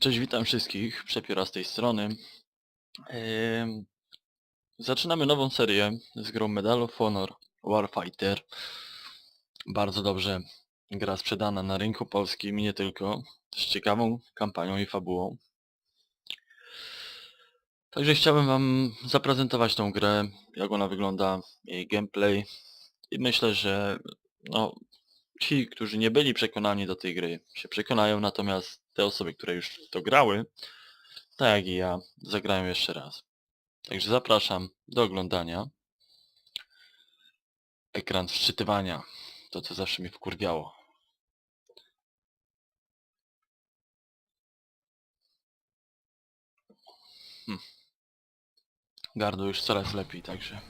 Cześć, witam wszystkich, Przepióra z tej strony. Zaczynamy nową serię z grą Medal of Honor Warfighter. Bardzo dobrze gra sprzedana na rynku polskim i nie tylko, z ciekawą kampanią i fabułą. Także chciałbym wam zaprezentować tą grę, jak ona wygląda, jej gameplay i myślę, że no, ci, którzy nie byli przekonani do tej gry, się przekonają, natomiast te osoby, które już to grały, tak jak i ja, zagrają jeszcze raz. Także zapraszam do oglądania. Ekran wczytywania. To, co zawsze mnie wkurwiało. Hm. Gardło już coraz lepiej, także...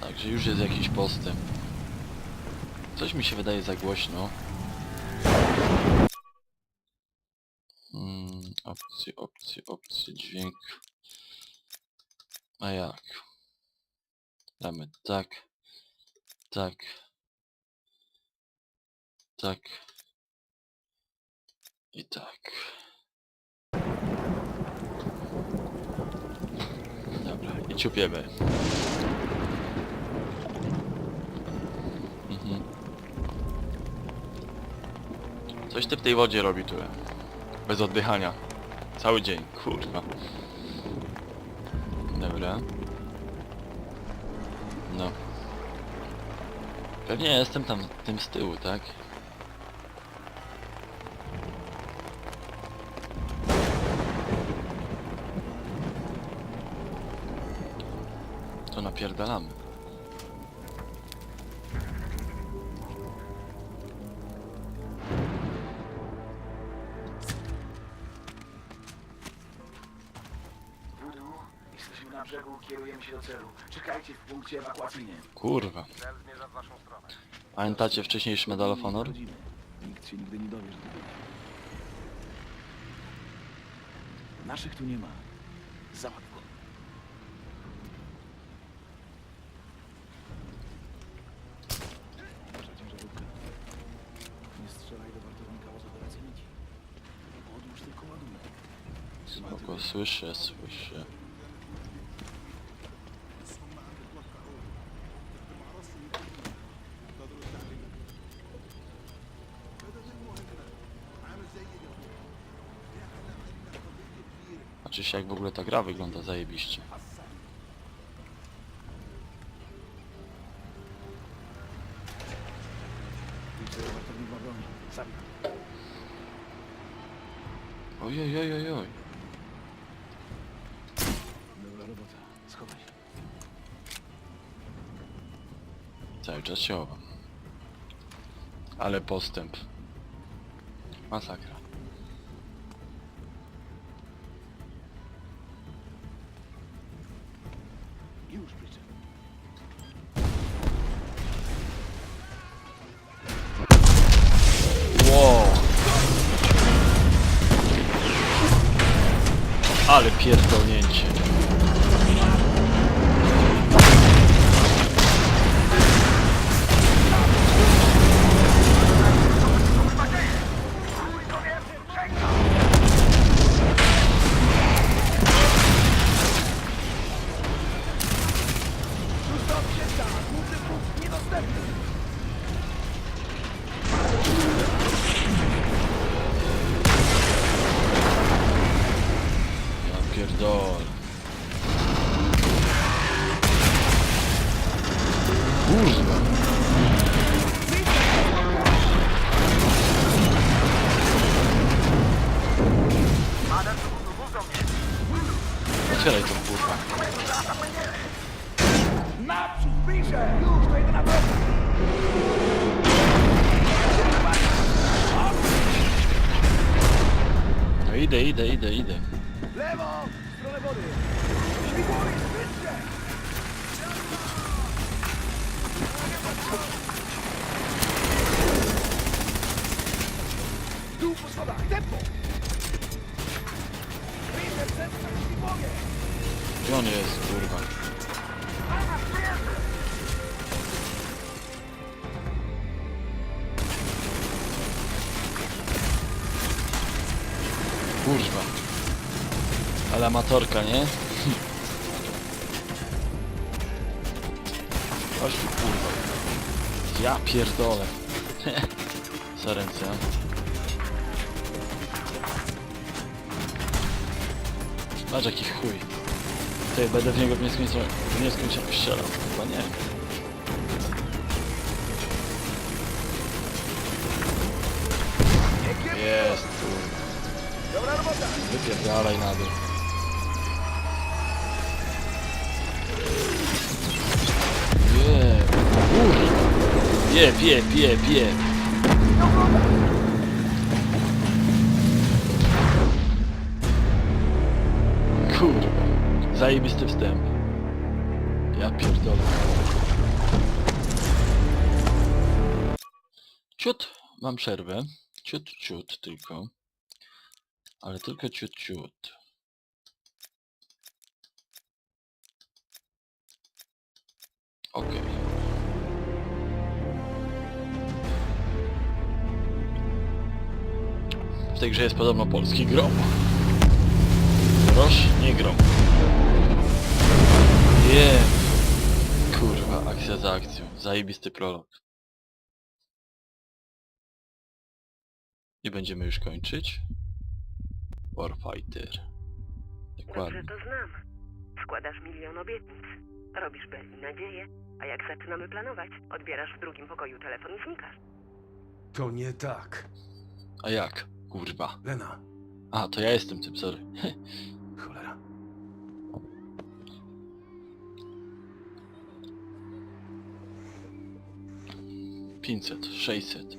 Także już jest jakiś postęp. Coś mi się wydaje za głośno. Opcje, opcje, opcje, dźwięk. A jak? Damy tak, tak, tak i tak. Dobra, i ciupiemy. Mhm. Coś ty w tej wodzie robi tu. Bez oddychania. Cały dzień, kurwa. Dobra. No. Pewnie jestem tam tym z tyłu, tak? To napierdalamy. Na brzegu, kierujemy się do celu. Czekajcie w punkcie ewakuacyjnym. Kurwa. Cel zmierza w waszą stronę. Pamiętacie wcześniejszy Medal of Honor? Nikt się nigdy nie dowie, że to byli. Naszych tu nie ma. Załatw go. Nasza ciężarówka. Nie strzelaj do wartownika. Odłóż tylko ładunek. Spoko, słyszę, słyszę. Się jak w ogóle ta gra wygląda zajebiście. Ojej, ojej, ojej, oj. Dobra robota. Schowaj. Cały czas się chowam. Ale postęp. Masakra. Ale pierdolnięcie. Otwieraj tą kurwa. Naprzód, bliżej! Już, to jedyna droga! No idę, idę, idę, idę. Lewo! W stronę wody! Śmigłowiec, szybciej! Dół po schodach, tempo! Gdzie on jest, kurwa? Kurwa. Ale amatorka, nie? Tu, kurwa. Ja pierdolę. Za ręce. Patrz jaki chuj. Ty, będę w niego w nieskończoność, w nieskończoność strzelał. Chyba nie. Jest. Dobra robota! Wypierdalaj na dół. Jeb, jeb, jeb, jeb. Kurwa. Zajebisty wstęp. Ja pierdolę. Ciut, mam przerwę. Ciut, ciut tylko. Ale tylko ciut, ciut. Okej. W tej grze jest podobno polski grom. Nie grom. Nie. Kurwa, akcja za akcją. Zajebisty prolog. I będziemy już kończyć. Warfighter. Dokładnie. Dobrze to znam. Składasz milion obietnic. Robisz Berli nadzieję, a jak zaczynamy planować, odbierasz w drugim pokoju telefon i znikasz. To nie tak. A jak? Kurwa. Lena. A, to ja jestem tym, sorry. Cholera. Pięćset, 600,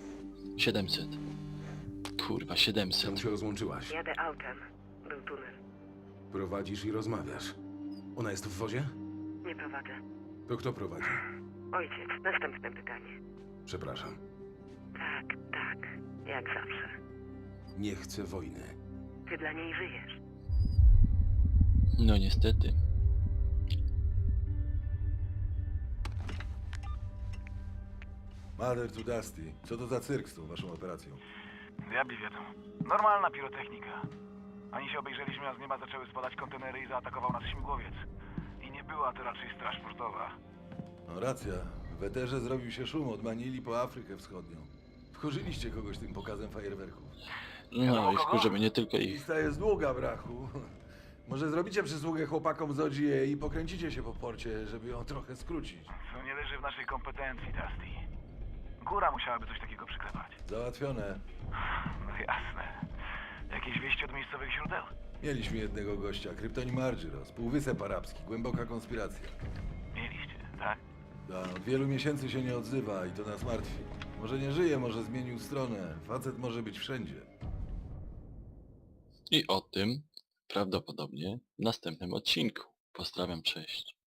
700. Kurwa, 700. Czemu się rozłączyłaś? Jadę autem. Był tunel. Prowadzisz i rozmawiasz. Ona jest w wozie? Nie prowadzę. To kto prowadzi? Ojciec, następne pytanie. Przepraszam. Tak, tak. Jak zawsze. Nie chcę wojny. Ty dla niej żyjesz. No niestety. Mother to Dusty. Co to za cyrk z tą waszą operacją? Diabli wiedzą. Normalna pirotechnika. Ani się obejrzeliśmy, a z nieba zaczęły spadać kontenery i zaatakował nas śmigłowiec. I nie była to raczej straż portowa. No racja. W Eterze zrobił się szum od Manili po Afrykę Wschodnią. Wkurzyliście kogoś tym pokazem fajerwerków. No i wkurzymy nie tylko ich. Lista jest długa, brachu. Może zrobicie przysługę chłopakom z OGA i pokręcicie się po porcie, żeby ją trochę skrócić. Co nie leży w naszej kompetencji, Dusty. Góra musiałaby coś takiego przyklepać. Załatwione. No jasne. Jakieś wieści od miejscowych źródeł? Mieliśmy jednego gościa, kryptonim Argyros, Półwysep Arabski, głęboka konspiracja. Mieliście, tak? Da, od wielu miesięcy się nie odzywa i to nas martwi. Może nie żyje, może zmienił stronę. Facet może być wszędzie. I o tym prawdopodobnie w następnym odcinku. Pozdrawiam, cześć.